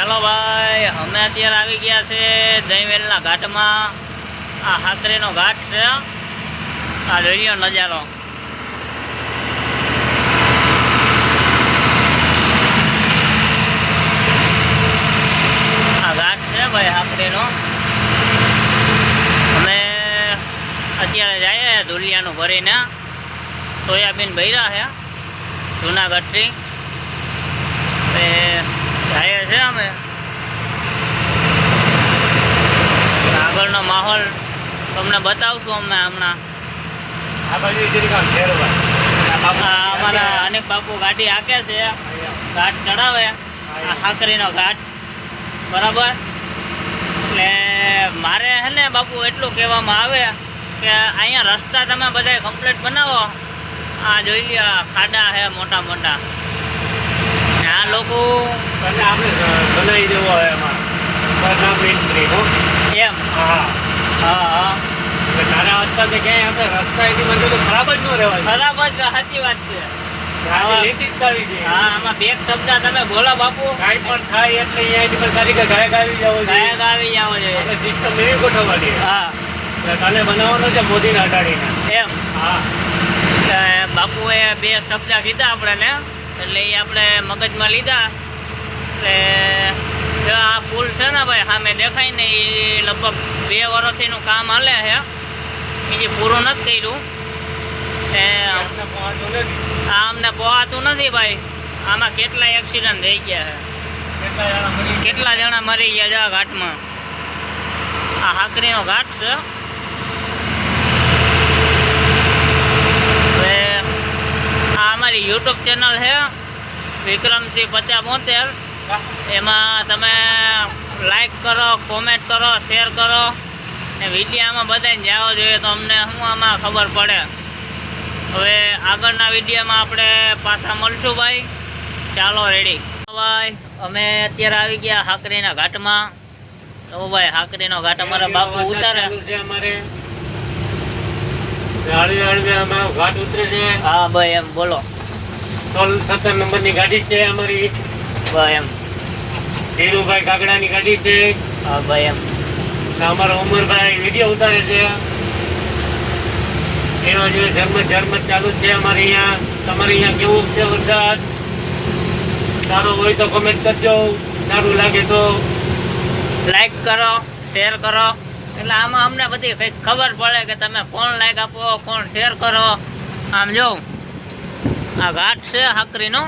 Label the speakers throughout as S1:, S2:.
S1: ચાલો ભાઈ, અમે અત્યારે આવી ગયા છે દહીંવેલના ઘાટમાં. આ હાથરીનો ઘાટ છે. આ જોઈ નજારો. આ ઘાટ છે ભાઈ હાથરેનો. અમે અત્યારે જઈએ દુલિયાનું ભરીને. સોયાબીન ભર્યા છે, જુનાગઢથી. જઈએ છે અમે. આગળનો માહોલ તમને બતાવશું અમે હમણાં. અમારા અનેક બાપુ ગાડી હાકે છે. ઘાટ ચડાવે. હાકરીનો ઘાટ. બરાબર? એટલે મારે હે ને બાપુ એટલું કહેવામાં આવે કે અહીંયા રસ્તા તમે બધા કમ્પ્લીટ બનાવો. આ જોઈ લ્યો ખાડા છે મોટા મોટા આ લોકો
S2: અને આપણે બનાવી દેવો હોય એમાં.
S1: એમ?
S2: હા
S1: હા. હા
S2: નાના રસ્તા ક્યાંય આપણે રસ્તા એની બંને ખરાબ જ ન રહેવાય.
S1: ખરાબ જ સાચી વાત છે. આમાં બે શબ્દ તમે બોલો બાપુ.
S2: કાંઈ પણ થાય એટલે અહીંયાથી પણ તારીખે ગાયક આવી જવો
S1: ગાયક આવી જાવ જોઈએ.
S2: સિસ્ટમ એવી ગોઠવવાની
S1: હા.
S2: કાલે બનાવવાનો છે મોદીને અડાડીને
S1: એમ?
S2: હા.
S1: બાપુએ બે શબ્દ કીધા આપણને. એટલે એ આપણે મગજમાં લીધા. એટલે જો આ પુલ છે ને ભાઈ સામે દેખાય ને એ લગભગ બે વર્ષથીનું કામ હાલે છે. એ જે પૂરું નથી કર્યું. એ. આ અમને પોહાતું નથી ભાઈ. આમાં કેટલા એક્સિડન્ટ થઈ ગયા છે.
S2: કેટલા જણા મરી ગયા.
S1: કેટલા જણા મરી ગયા છે આ ઘાટમાં? આ હાકરીનો ઘાટ છે હવે આ અમારી યુટ્યુબ ચેનલ છે વિક્રમસિંહ પચાસ બોતેર. એમાં તમે લાઈક કરો કોમેન્ટ કરો શેર કરો. ને વિડીયામાં બધાને જાઓ જોઈએ તો અમને શું આમાં ખબર પડે. હવે આગળના વિડીયામાં આપણે પાછા મળશું ભાઈ. ચાલો રેડી ભાઈ અમે અત્યારે આવી ગયા હાકરીના ઘાટમાં. તો ભાઈ હાકરીનો ઘાટ અમારા બાપુ ઉતારે. હા ભાઈ એમ બોલો.
S2: સોળ સત્તર નંબરની ગાડી છે અમારી.
S1: એમ.
S2: ધીરુભાઈ કાગડાની ગાડી છે.
S1: હા ભાઈ એમ.
S2: અમારા ઉમરભાઈ વીડિયો ઉતારે છે. એનો જે ધર્મ ધર્મ ચાલુ છે અમારે અહીંયા. તમારે અહીંયા કેવું છે વરસાદ? સારો હોય તો કમેન્ટ કરજો. સારું લાગે તો.
S1: લાઈક કરો શેર કરો. એટલે આમાં અમને બધી કંઈક ખબર પડે કે તમે કોણ લાઈક આપો કોણ શેર કરો. આમ જો. આ ઘાટ છે હાકરીનો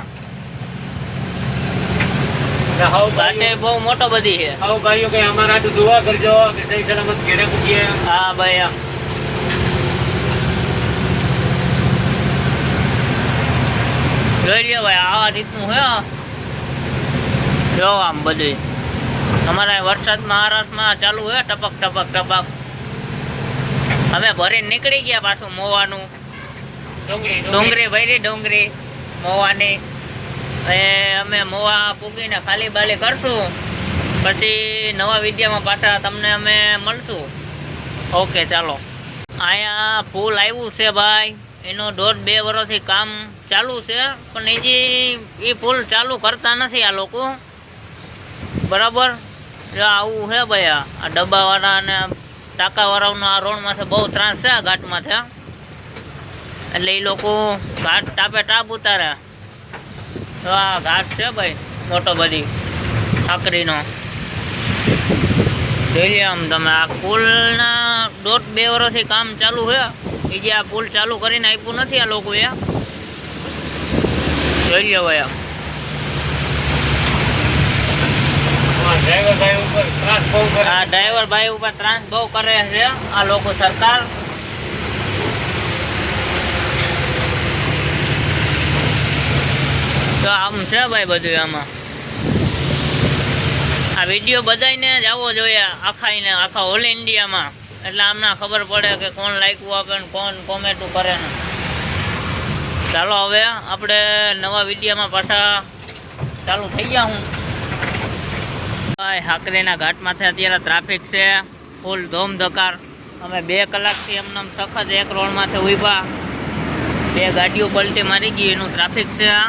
S1: ઘાટે બહુ મોટો બધી છે.
S2: હાવ ભાઈઓ કે અમારા હાટુ દુઆ કરજો કે સહી સલામત ઘેરે પૂગીએ
S1: હા ભાઈ જોઈ લ્યો ભાઈ આવા રીતનું છે જો આમ બધું અમારા વરસાદ મહારાષ્ટ્રમાં ચાલુ હોય ટપક ટપક ટપક. અમે ભરીને નીકળી ગયા પાછું મોવાનું.
S2: ડુંગળી
S1: ભરી ડુંગળી, મોવાની. એ અમે મોવા પૂગીને ખાલી બાલી કરશું. પછી નવા વિદ્યામાં પાછા તમને અમે મળશું. ઓકે, ચાલો. અહીંયા પુલ આવ્યું છે ભાઈ. એનું દોઢ બે વર્ષથી કામ ચાલુ છે, પણ એ જે એ પુલ ચાલુ કરતા નથી આ લોકો. બરાબર? આવું છે ભાઈ આ. ડબ્બાવાળા અને ટાંકાવાળાનો આ રોડમાંથી બહુ ત્રાસ છે આ ઘાટમાંથી એટલે એ લોકો ઘાટ ટાપે ટાપ ઉતારે. તો આ ઘાટ છે ભાઈ મોટો બધી ઠાકરીનો જોઈ લો આમ તમે આ પુલના દોઢ બે વર્ષથી કામ ચાલુ છે. એ જે આ પુલ ચાલુ કરીને આપ્યું નથી આ લોકોએ. જોઈ લો ભાઈ આ ડ્રાઈવર ભાઈ ઉપર ત્રાસ બહુ કરે છે. આ લોકો સરકાર તો આમ છે ભાઈ બધું આમાં. આ વીડિયો બધાને જ આવવો જોઈએ આખા ને આખા ઓલ ઇન્ડિયામાં. એટલે આમને ખબર પડે કે કોણ લાઈકું આપે ને કોણ કોમેન્ટું કરે ને. ચાલો હવે આપણે નવા વિડીયોમાં પાછા ચાલુ થઈ ગયા હું. ભાઈ, હાકરીના ઘાટમાંથી અત્યારે ટ્રાફિક છે ફૂલ ધોમ ધકાર અમે બે કલાકથી એમને સખત એક રોડમાંથી ઊભા બે ગાડીઓ પલટી મારી ગઈ, એનું ટ્રાફિક છે આ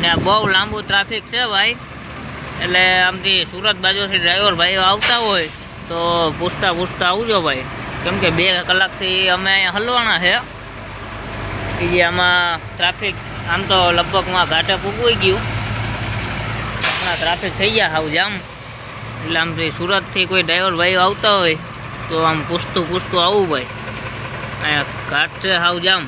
S1: ને બહુ લાંબુ ટ્રાફિક છે ભાઈ. એટલે આમથી સુરત બાજુથી ડ્રાઈવર ભાઈઓ આવતા હોય તો પૂછતા પૂછતા આવજો ભાઈ. કેમ કે બે કલાકથી અમે અહીંયા હલવાના છે. જે આમાં ટ્રાફિક આમ તો લગભગમાં ઘાટે પૂગવી ગયું. હમણાં ટ્રાફિક થઈ ગયા હાવ જામ એટલે આમથી સુરતથી કોઈ ડ્રાઈવર ભાઈઓ આવતા હોય તો આમ પૂછતું પૂછતું આવવું ભાઈ. અહીંયા ઘાટ છે હાવ જામ